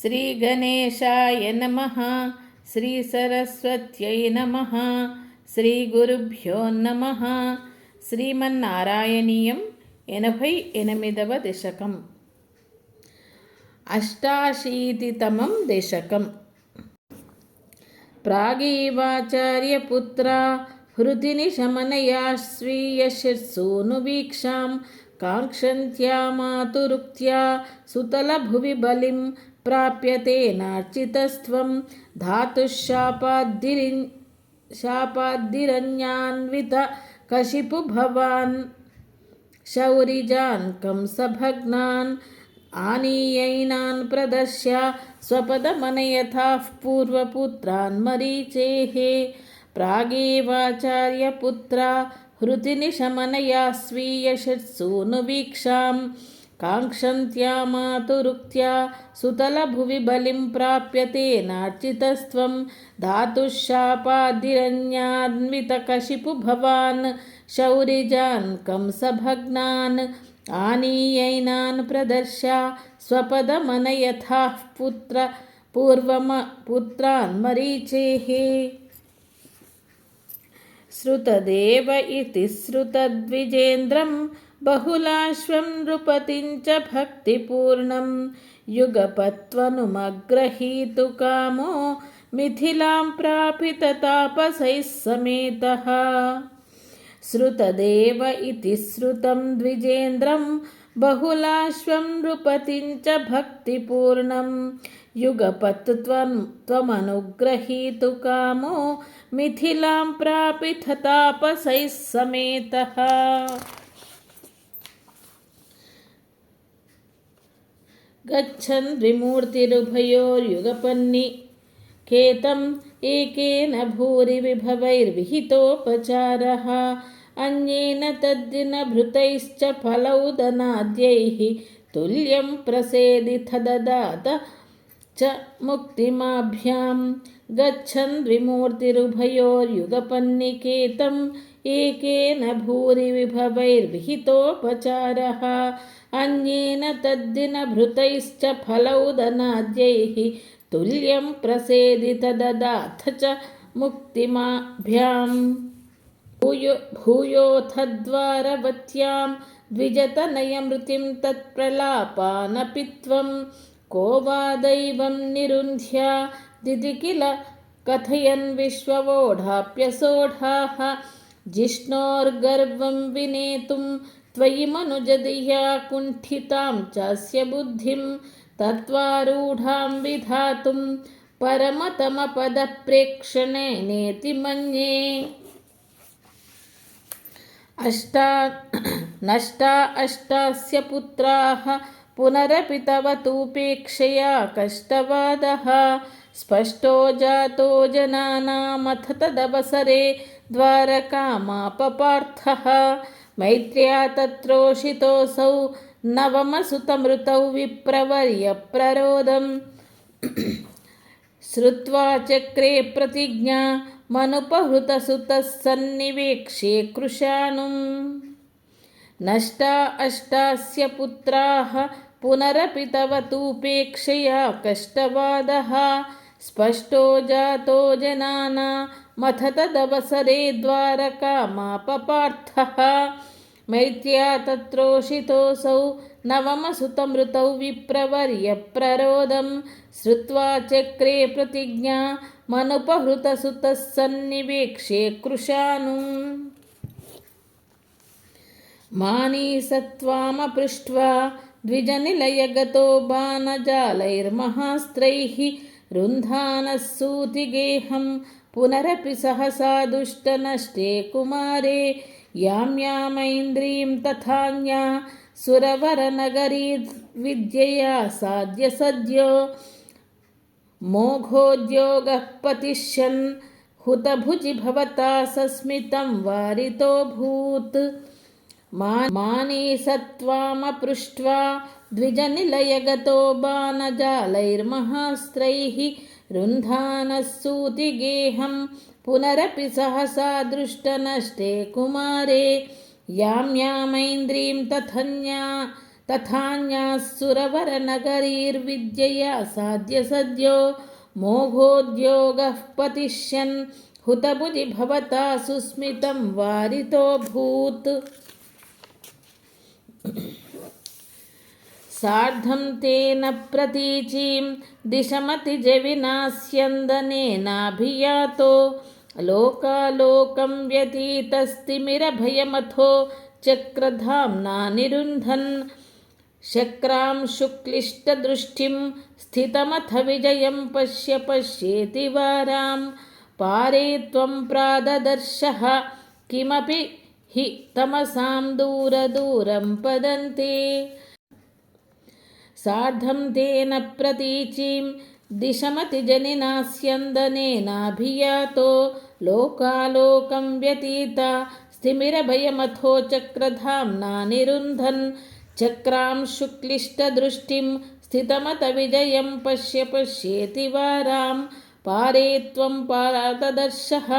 శ్రీ గణేశాయ నమ. శ్రీ సరస్వత్యై నమ. శ్రీ గురుభ్యో నమ. శ్రీమన్నారాయణీయం ఎనభై ఎనిమిదవ దశకం. అష్టాశీతితమం దశకం. ప్రాగేవాచార్యపుత్రా హృతిని శమనయా స్వీయశిర్సూనువీక్షాం కాంక్షంత్యా మాతురుక్త్యా సుతలభువి బలిం प्राप्यते नार्चितस्त्वं धातुशापाद्दिरि शापाद्दिरन्यान्वित कशिपु भवान् शौरिजान् कंसभग्नान् आनीयैनान् प्रदर्श्य स्वपदमनयथाः पूर्वपुत्रान् मरीचेः प्रागेवाचार्यपुत्रा हृतिनिशमनया स्वीयषट्सूनुवीक्षाम् काङ्क्षन्त्या मातुरुक्त्या सुतलभुवि बलिं प्राप्यते नार्चितस्त्वं धातुःशापाद्धिरन्यान्वितकशिपुभवान् शौरिजान् कंसभग्नान् आनीयैनान् प्रदर्श्य स्वपदमनयथाः पुत्र पूर्वम पुत्रान् मरीचेः श्रुतदेव इति श्रुतद्विजेन्द्रं बहुलाश्वं नृपतिं च भक्तिपूर्णं युगपत्वनुमग्रहीतु कामो मिथिलां प्रापिततापसैः समेतः श्रुतदेव इति श्रुतं द्विजेन्द्रं बहुलाश्वं नृपतिं च भक्तिपूर्णं युगपत्त्वं त्वमनुग्रहीतु कामो मिथिलां प्रापिथ तापसैः समेतः गच्छन् विमूर्तिरुभयोर्युगपन्नि केतम् एकेन भूरिविभवैर्विहितोपचारः अन्येन तद्दिनभृतैश्च फलौदनाद्यैः तुल्यं प्रसेदिथ ददात च मुक्तिमाभ्यां गच्छन् विमूर्तिरुभयोर्युगपन्निकेतम् एकेन भूरिविभवैर्विहितोपचारः। अन्येन तद्दिनभृतैश्च फलौदनाद्यैः तुल्यं प्रसेदित ददाथ च मुक्तिमाभ्याम्। भूयो भूयोऽथ द्वारवत्यां द्विजतनयमृतिं तत्प्रलापानपि त्वं को वा दैवं निरुन्ध्या। दिदि किल कथयन् विश्ववोढाप्यसोढाः। जिष्णोर्गर्वं विनेतुं त्वयि मनुजदिह्या कुण्ठितां चास्य बुद्धिं। तत्त्वारूढां विधातुं परमतमपदप्रेक्षणे नेति मन्ये। अष्टा नष्टा अष्टास्य पुत्राः। पुनरपि तव तूपेक्षया कष्टवादः स्पष्टो जातो जनानामथ तदवसरे द्वारकामापपार्थः मैत्र्या तत्रोषितोऽसौ नवमसुतमृतौ विप्रवर्यप्ररोदम् श्रुत्वा चक्रे प्रतिज्ञा मनुपहृतसुतः सन्निवेक्ष्ये कृशानुम् नष्टा अष्टास्य पुत्राः पुनरपि तव तूपेक्षया कष्टवादः स्पष्टो जातो जनाना मथ तदवसरे द्वारकामापपार्थः मैत्र्या तत्रोषितोऽसौ नवमसुतमृतौ विप्रवर्यप्ररोदं श्रुत्वा चक्रे प्रतिज्ञा मनुपहृतसुतः सन्निवेक्ष्ये कृशानुम् मानीसत्त्वामपृष्ट्वा द्विजनिलयगतो बाणजालैर्महास्त्रैः रुन्धानः सूतिगेहं पुनरपि सहसा दुष्टनष्टे कुमारे यां यामैन्द्रीं तथान्या सुरवरनगरी विद्यया साद्य सद्यो मोघोद्योगः पतिष्यन् हुतभुजि भवता सस्मितं वारितोऽभूत्। मानीसत्त्वामपृष्ट्वा द्विजनिलयगतो बाणजालैर्महास्त्रैः रुन्धानः सूतिगेहं पुनरपि सहसा दृष्टनष्टे कुमारे यां यामैन्द्रीं तथन्या तथान्याः सुरवरनगरीर्विद्यया साध्य सद्यो मोघोद्योगः पतिष्यन् हुतभुजि भवता सुस्मितं वारितोऽभूत् సార్ధం తేన ప్రతీచీం దిశమతిజవినాస్యందనేనాభియాతో లోకాలోకం వ్యతీతస్తిమిరభయమథో చక్రధామ్నా నిరుంధన్ శక్రాం శుక్లిష్టదృష్టిం స్థితమథ విజయం పశ్య పశ్యేతి వారాం. పారే త్వం ప్రాదదర్శ. కిమపి हि तमसां दूरदूरं पदन्ते सार्धं तेन प्रतीचीं दिशमतिजनिनास्यन्दनेनाभियातो लोकालोकं व्यतीता स्थिमिरभयमथो चक्रधाम्ना निरुन्धन् चक्रां शुक्लिष्टदृष्टिं स्थितमत विजयं पश्य पश्येति वारां पारे त्वं पाददर्शः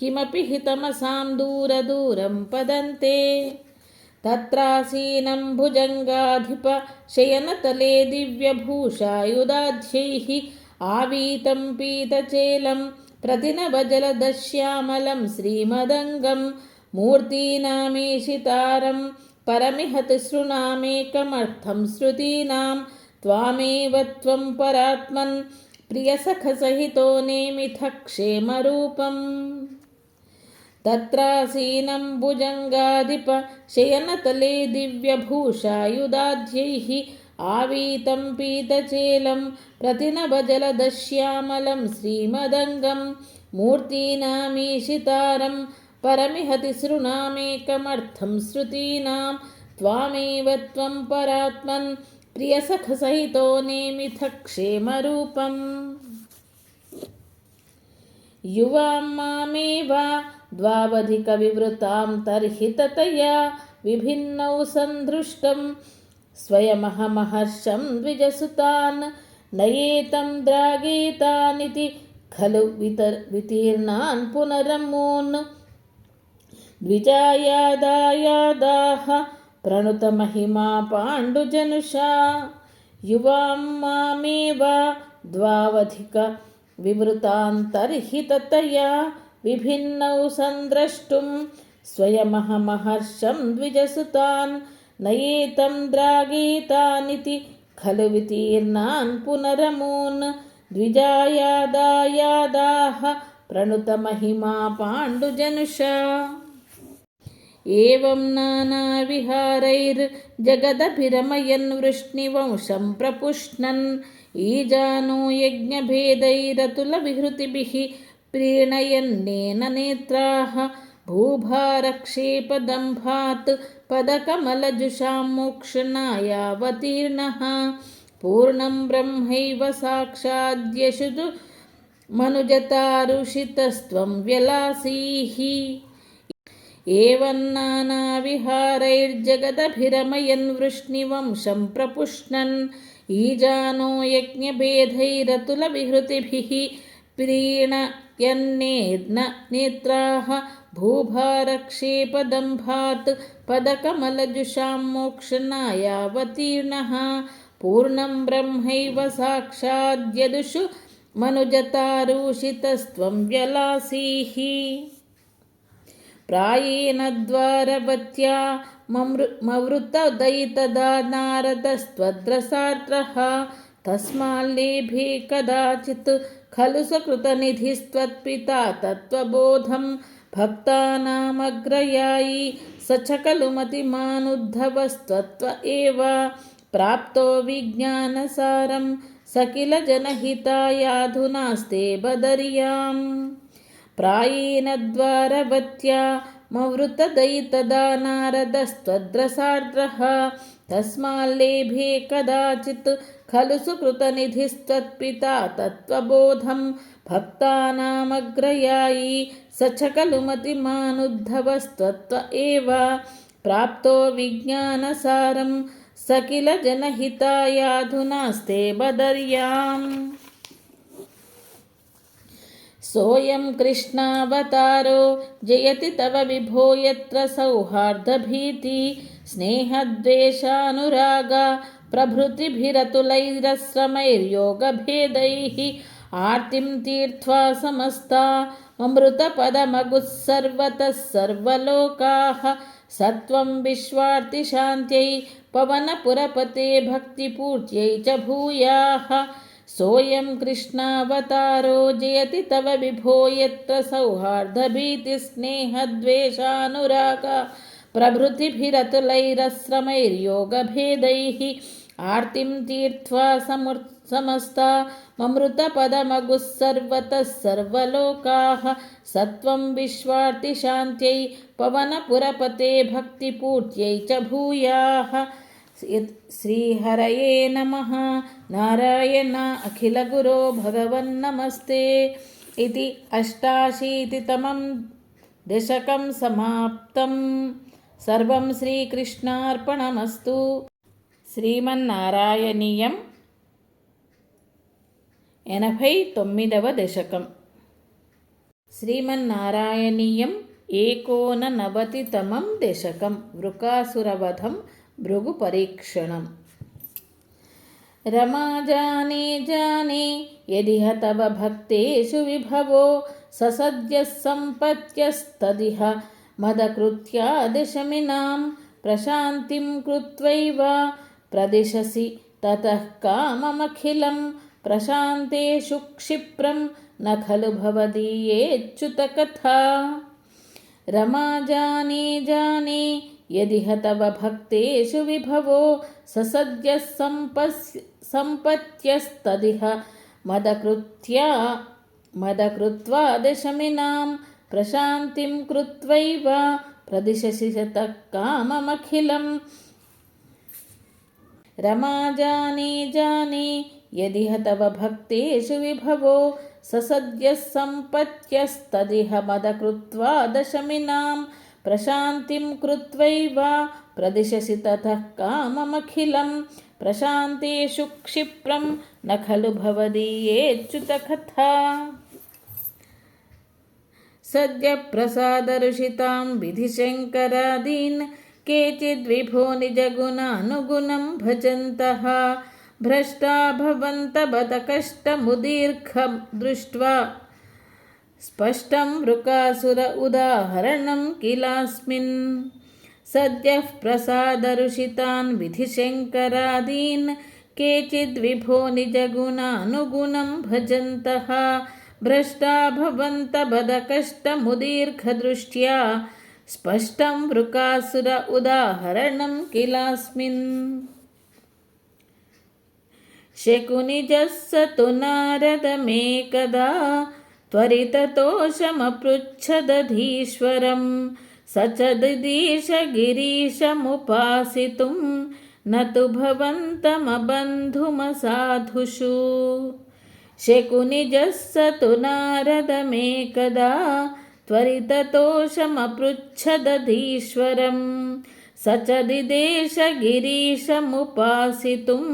किमपि हितमसां दूरदूरं पदन्ते तत्रासीनं भुजङ्गाधिप शयनतले दिव्यभूषायुधाध्यैः आवीतं पीतचेलं प्रतिनवजलदश्यामलं श्रीमदङ्गं मूर्तीनामीशितारं परमिह तिसृणामेकमर्थं श्रुतीनां त्वामेव त्वं परात्मन् प्रियसखसहितो नेमिथ क्षेमरूपम् तत्रासीनं भुजङ्गाधिप शयनतले दिव्यभूषायुधाध्यैः आवीतं पीतचेलं प्रतिनभजलदश्यामलं श्रीमदङ्गं मूर्तीनामीशितारं परमिह तिसृणामेकमर्थं श्रुतीनां त्वामेव त्वं परात्मन् प्रियसखसहितो नेमिथ क्षेमरूपम् युवां मामेव द्वावधिकविवृतां तर्हि ततया विभिन्नौ सन्दृष्टं स्वयमहमहर्षं द्विजसुतान् नयेतं द्रागेतानिति खलु वितर वितीर्णान् पुनरमून् द्विजायादायादाः प्रणुतमहिमा पाण्डुजनुषा युवां मामेव द्वावधिक विवृतान्तर्हि ततया विभिन्नौ सन्द्रष्टुं स्वयमहमहर्षं द्विजसुतान् नयेतं द्रागीतानिति खलु वितीर्णान् पुनरमून् द्विजायादायादाः प्रणुतमहिमा पाण्डुजनुषा एवं नानाविहारैर्जगदभिरमयन् वृष्णिवंशं प्रपुष्णन् ईजानो यज्ञभेदैरतुलविहृतिभिः प्रीणयन्नेन नेत्राः भूभारक्षेपदम्भात् पदकमलजुषां मोक्षणायावतीर्णः पूर्णं ब्रह्मैव साक्षाद्यशुदु मनुजतारुषितस्त्वं व्यलासीः एवन्नानाविहारैर्जगदभिरमयन् वृष्णिवंशं प्रपुष्णन् ईजानो यज्ञभेदैरतुलविहृतिभिः प्रीणयन्नेन नेत्राः भूभारक्षेपदम्भात् पदकमलजुषां मोक्षणायावतीर्णः पूर्णं ब्रह्मैव साक्षाद्यदुषु मनुजतारूषितस्त्वं व्यलासीः प्रायेण द्वारवत्या ममृ मवृतदयितदा नारदस्त्वद्रसात्रः तस्माल्लेभे कदाचित् खलु सकृतनिधिस्त्वत्पिता तत्त्वबोधं भक्तानामग्रयायी स च खलु मतिमानुद्धवस्त्वत्व एव प्राप्तो विज्ञानसारं स किल जनहितायाधुनास्ते बदर्याम् प्रायेण द्वारवत्या मवृतदयितदा नारदस्त्वद्रसार्द्रः तस्माल्लेभे कदाचित् खलु सुकृतनिधिस्त्वत्पिता तत्त्वबोधं भक्तानामग्रयायी स च खलु मतिमानुद्धवस्त्वत्व एव प्राप्तो विज्ञानसारं स किल जनहितायाधुनास्ते बदर्याम् सोऽयं कृष्णावतारो, जयति तव विभो यत्र सौहार्दभीति, स्नेहद्वेषानुरागा, प्रभृतिभिरतुलैरश्रमैर्योगभेदैः, आर्तिं तीर्त्वा समस्ता, अमृतपदमगुः सर्वलोकाः सत्वं विश्वार्तिशान्त्यै, पवनपुरपते भक्तिपूर्त्यै च भूयाः। सोऽयं कृष्णावतारो जयति तव विभो यत्र सौहार्दभीतिस्नेहद्वेषानुरागा प्रभृतिभिरतुलैरश्रमैर्योगभेदैः आर्तिं तीर्त्वा समुर् समस्ता ममृतपदमगुः सर्वतः सर्वलोकाः सत्वं विश्वार्तिशान्त्यै पवनपुरपते भक्तिपूर्त्यै च भूयाः శ్రీహరయే నమ. నారాయణ అఖిలగురో భగవన్నమస్తే ఇది అష్టాశీతితమం దశకం సమాప్తం. సర్వం శ్రీకృష్ణార్పణమస్తు. శ్రీమన్నారాయణీయం ఎనభై తొమ్మిదవ దశకం. శ్రీమన్నారాయణీయం ఏకోననవతితమం దశకం. వృకాసురవధం भृगुपरीक्षणम्। रमा जाने जाने यदिह तव भक्तेषु विभवो ससद्यः सम्पत्यस्तदिह मदकृत्या दशमिनां प्रशान्तिं कृत्वैव प्रदिशसि ततः काममखिलं प्रशान्तेषु क्षिप्रं न खलु भवदीयेच्युतकथा रमा जाने जाने यदिह तव भक्तेषु विभवो ससद्यः सम्पस् सम्पत्यस्तदिह। मदकृत्या मदकृत्वा प्रशान्तिं कृत्वैव प्रदिशसि शतः काममखिलम्। रमा जाने जाने यदिह तव भक्तेषु विभवो ससद्यः सम्पत्यस्तदिह मदकृत्वा दशमिनां प्रशान्तिं कृत्वैव प्रदिशसि ततः काममखिलं। प्रशान्तेषु क्षिप्रं न खलु भवदीयेच्युतकथा सद्यप्रसादरुषितां विधिशङ्करादीन् केचिद्विभो निजगुणानुगुणं भजन्तः। भ्रष्टा भवन्त बत कष्टमुदीर्घं दृष्ट्वा స్పష్టం వృకాసుర ఉదాహరణం కిలాస్మిన్. సద్యః ప్రసాదరుషితాన్ విధిశంకరాదీన్. కేచిద్విభో నిజగుణానుగుణం భజन्तः భ్రష్టా భవంత బదకష్టముదీర్ఘదృష్ట్యా. స్పష్టం వృకాసుర ఉదాహరణం కిలాస్మిన్. శకునిజస్సతు నారదమేకదా. त्वरिततोषमपृच्छदधीश्वरं स च दिदीशगिरीशमुपासितुं न तु भवन्तमबन्धुमसाधुषु। शकुनिजः स तु नारदमेकदा त्वरिततोषमपृच्छदधीश्वरं स च दिदेशगिरीशमुपासितुं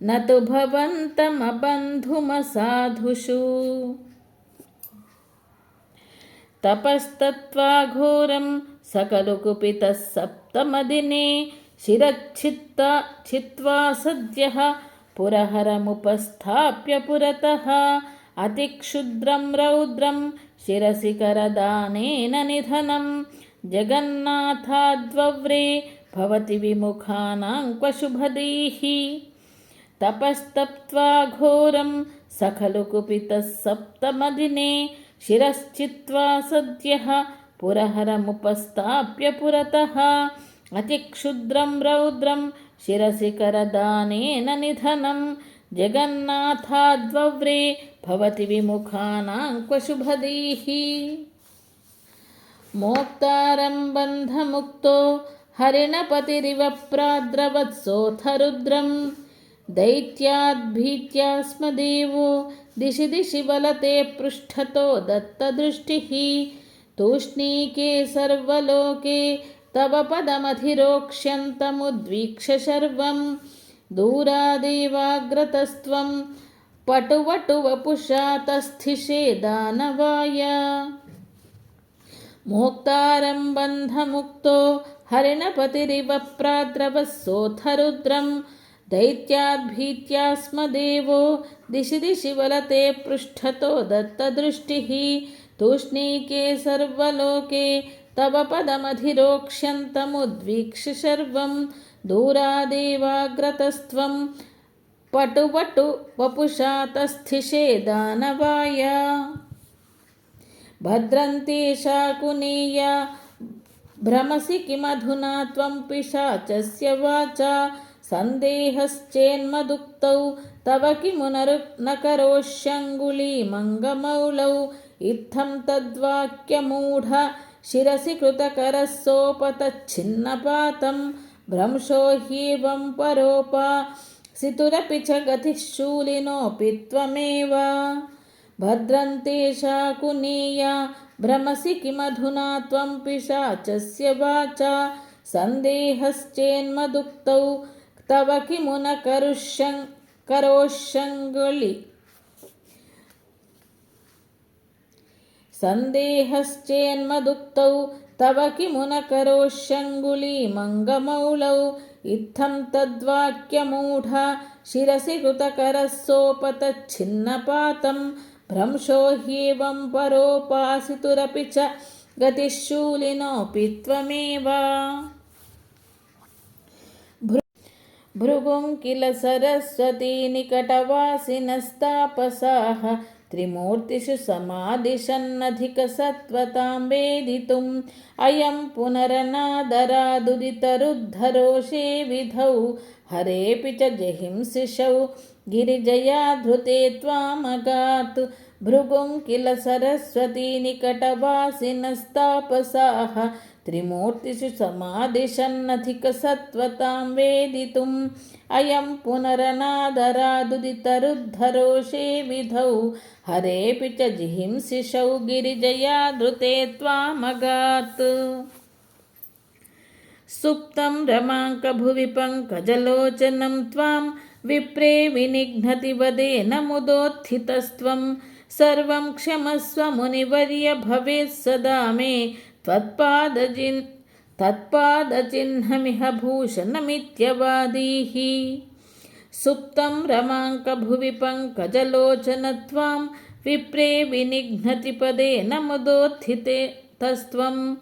నతు భవంతమబంధుమ సాధుషు తపస్తత్వాఘోరం సకలు కుపిత సప్తమదినే శిరక్షిత్త చిత్వా సద్య పురహరముపస్థాప్య పురతః అతిక్షుద్రం రౌద్రం శిరసికరదానేన నిధనం జగన్నాథాద్వవ్రే భవతి విముఖానాంక్వశుభదీः तपस्तप्त्वा घोरं स खलु कुपितः सप्तमदिने शिरश्चित्वा सद्यः पुरहरमुपस्थाप्य पुरतः अतिक्षुद्रं रौद्रं शिरसि करदानेन निधनं जगन्नाथाद्वव्रे भवति विमुखानां क्वशुभदीः मोक्तारं बन्धमुक्तो हरिणपतिरिव प्राद्रवत्सोऽथ रुद्रं दैत्याद्भीत्या स्म देवो दिशि दिशि बलते पृष्ठतो दत्तदृष्टिः। तूष्णीके सर्वलोके तव पदमधिरोक्ष्यन्तमुद्वीक्ष्य शर्वं। दूरादेवाग्रतस्त्वं पटुवटुवपुषा तस्थिषे दानवाय। मोक्तारं बन्धमुक्तो हरिणपतिरिव प्राद्रवस्सोऽथ रुद्रं दैत्याद्भीत्या स्म देवो दिशि दिशि वलते पृष्ठतो दत्तदृष्टिः तूष्णीके सर्वलोके तव पदमधिरोक्ष्यन्तमुद्वीक्ष्य शर्वं दूरादेवाग्रतस्त्वं पटुवटु वपुषा तस्थिषे दानवाय भद्रन्ते शाकुनीया भ्रमसि किमधुना त्वं पिशाचस्य वाचा सन्देहश्चेन्मदुक्तौ तव किमुनरु न करोष्यङ्गुलीमङ्गमौलौ इत्थं तद्वाक्यमूढ शिरसि कृतकरः सोपतच्छिन्नपातं भ्रंशो ह्येवं परोपा सितुरपि च गतिः शूलिनोऽपि त्वमेव भद्रन्ते शाकुनीया भ्रमसि किमधुना त्वं पिशाचस्य वाचा सन्देहश्चेन्मदुक्तौ तव किमु न करुष्यं करोष्यङ्गुलि सन्देहश्चेन्मदुक्तौ तव किमु न करोष्यङ्गुलीमङ्गमौलौ इत्थं तद्वाक्यमूढा शिरसि कृतकरः सोपतच्छिन्नपातं भ्रंशो ह्येवं परोपासितुरपि च गतिशूलिनोऽपि त्वमेव भृगुं किल सरस्वती निकटवासिनस्तापसाः त्रिमूर्तिषु समादिशन्नधिकसत्त्वतां वेदितुम् अयं पुनरनादरादुदितरुद्धरोषे विधौ हरेऽपि च जहिंसिषौ गिरिजयाधृते त्वामगात् भृगुं किल सरस्वती निकटवासिनस्तापसाः त्रिमूर्तिषु समादिशन्नधिकसत्त्वतां वेदितुम् अयं पुनरनादरादुदितरुद्धरोषे विधौ हरेऽपि च जिहिंसिषौ गिरिजयाधृते त्वामगात् सुप्तं रमाङ्कभुवि पङ्कजलोचनं त्वां विप्रे विनिघ्नति वदेन मुदोत्थितस्त्वं सर्वं क्षमस्व मुनिवर्य भवेत् सदा मे त्वत्पादजिन् तत्पादचिह्नमिह भूषणमित्यवादीः। सुप्तं रमाङ्कभुवि पङ्कजलोचनत्वां विप्रे विनिघ्नति पदेन मुदोत्थिते तस्त्वं।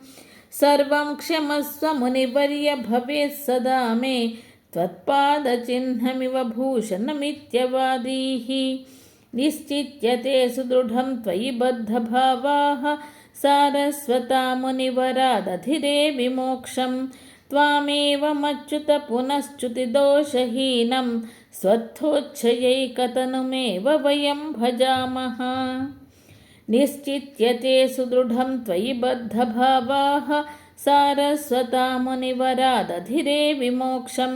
सर्वं क्षमस्व मुनिवर्य भवेत् सदा मे त्वत्पादचिह्नमिव भूषणमित्यवादीः। निश्चित्य ते सुदृढं त्वयि बद्धभावाः सारस्वता मुनिवरादधिरे विमोक्षं त्वामेवमच्युत पुनश्च्युतिदोषहीनं स्वत्थोच्छयैकतनुमेव वयं भजामः निश्चित्य ते सुदृढं त्वयि बद्धभावाः सारस्वता मुनिवरादधिरे विमोक्षं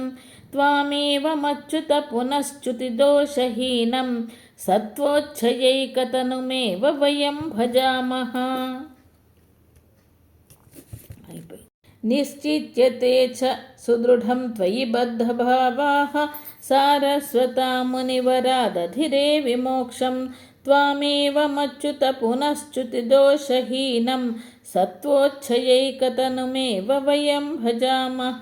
त्वामेवमच्युत पुनश्च्युतिदोषहीनं सत्त्वोच्छयैकतनुमेव वयं भजामः निश्चित्य ते च सुदृढं त्वयि बद्धभावाः सारस्वता मुनिवरादधिरे विमोक्षं त्वामेवमच्युत पुनश्च्युतिदोषहीनं सत्त्वोच्छयैकतनुमेव वयं भजामः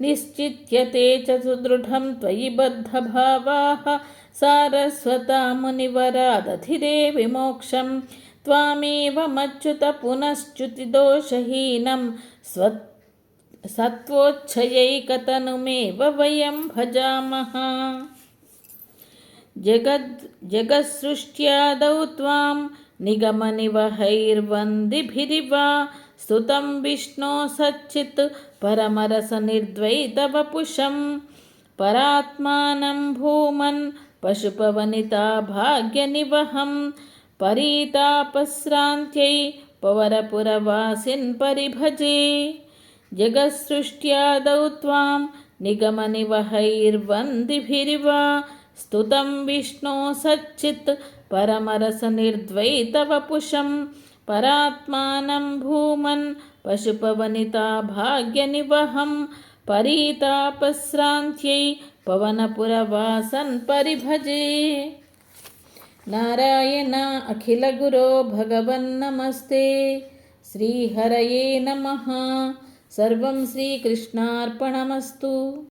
निश्चित्य ते च सुदृढं त्वयि बद्धभावाः सारस्वता मुनिवरादधिरे विमोक्षं त्वामेवमच्युत पुनश्च्युतिदोषहीनं स्व सत्त्वोच्छयैकतनुमेव वयं भजामः जगद् जगत्सृष्ट्यादौ त्वां निगमनिवहैर्वन्दिभिरिवा स्तुतं विष्णो सच्चित् परमरसनिर्द्वैतवपुषं परात्मानं भूमन् पशुपवनिता भाग्यनिवहं परितापस्रान्त्यै पवरपुरवासिन् परिभजे जगत्सृष्ट्यादौ त्वां निगमनिवहैर्वन्दिभिरिवा स्तुतं विष्णो सच्चित् परमरसनिर्द्वैतवपुषं परात्मानं भूमन् पशुपवनिता भाग्यनिवहं परितापस्रान्त्यै पवनपुरवासन् परिभजे నారాయణ అఖిల అఖిలగురో భగవన్నమస్తే శ్రీహరయే నమ. సర్వం శ్రీకృష్ణార్పణమస్తు.